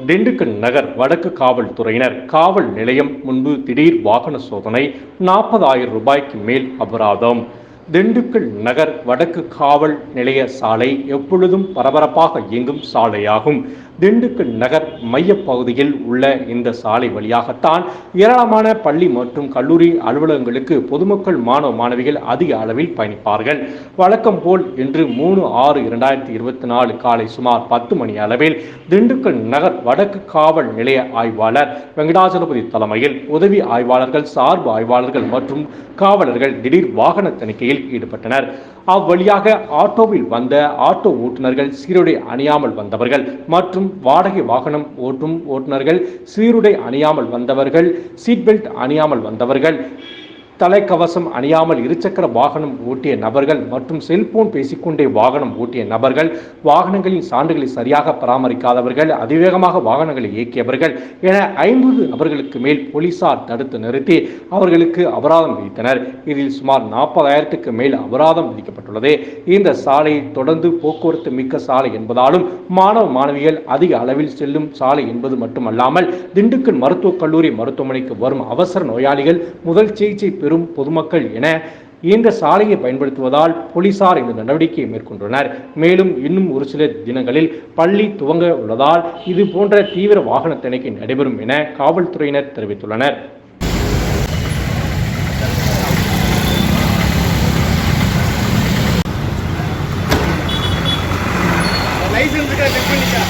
திண்டுக்கல் நகர் வடக்கு காவல்துறையினர் காவல் நிலையம் முன்பு திடீர் வாகன சோதனை நாற்பதாயிரம் ரூபாய்க்கு மேல் அபராதம். திண்டுக்கல் நகர் வடக்கு காவல் நிலைய சாலை எப்பொழுதும் பரபரப்பாக இயங்கும் சாலையாகும். திண்டுக்கல் நகர் மையப்பகுதியில் உள்ள இந்த சாலை வழியாகத்தான் ஏராளமான பள்ளி மற்றும் கல்லூரி அலுவலகங்களுக்கு பொதுமக்கள் மாணவ மாணவிகள் அதிக அளவில் பயணிப்பார்கள். வழக்கம் போல் இன்று மூணு ஆறு இரண்டாயிரத்தி இருபத்தி நாலு காலை சுமார் பத்து மணி அளவில் திண்டுக்கல் நகர் வடக்கு காவல் நிலைய ஆய்வாளர் வெங்கடாச்சலபதி தலைமையில் உதவி ஆய்வாளர்கள் சார்பு ஆய்வாளர்கள் மற்றும் காவலர்கள் திடீர் வாகன தணிக்கையில் ஈடுபட்டனர். அவ்வழியாக ஆட்டோவில் வந்த ஆட்டோ ஓட்டுநர்கள் சீருடை அணியாமல் வந்தவர்கள் மற்றும் வாடகை வாகனம் ஓட்டும் ஓட்டுநர்கள் சீருடை அணியாமல் வந்தவர்கள் சீட் பெல்ட் அணியாமல் வந்தவர்கள். தலைக்கவசம் அணியாமல் இருசக்கர வாகனம் ஓட்டிய நபர்கள் மற்றும் செல்போன் பேசிக்கொண்டே வாகனம் ஓட்டிய நபர்கள் வாகனங்களின் சான்றுகளை சரியாக பராமரிக்காதவர்கள் அதிவேகமாக வாகனங்களை இயக்கியவர்கள் என ஐம்பது நபர்களுக்கு மேல் போலீசார் தடுத்து நிறுத்தி அவர்களுக்கு அபராதம் விதித்தனர். இதில் சுமார் நாற்பதாயிரத்துக்கு மேல் அபராதம் விதிக்கப்பட்டுள்ளது. இந்த சாலையை தொடர்ந்து போக்குவரத்து மிக்க சாலை என்பதாலும் மாணவ மாணவிகள் அதிக அளவில் செல்லும் சாலை என்பது மட்டுமல்லாமல் திண்டுக்கல் மருத்துவக் கல்லூரி மருத்துவமனைக்கு வரும் அவசர நோயாளிகள் முதல் சிகிச்சை பெரும் பொதுமக்கள் என இந்த சாலையை பயன்படுத்துவதால் போலீசார் இந்த நடவடிக்கையை மேற்கொண்டுள்ளனர். மேலும் இன்னும் ஒரு சில தினங்களில் பள்ளி துவங்க உள்ளதால் இது போன்ற தீவிர வாகன தணிக்கை நடைபெறும் என காவல்துறையினர் தெரிவித்துள்ளனர். லைசன்ஸ் இருக்கா செக் பண்ணிக்கா.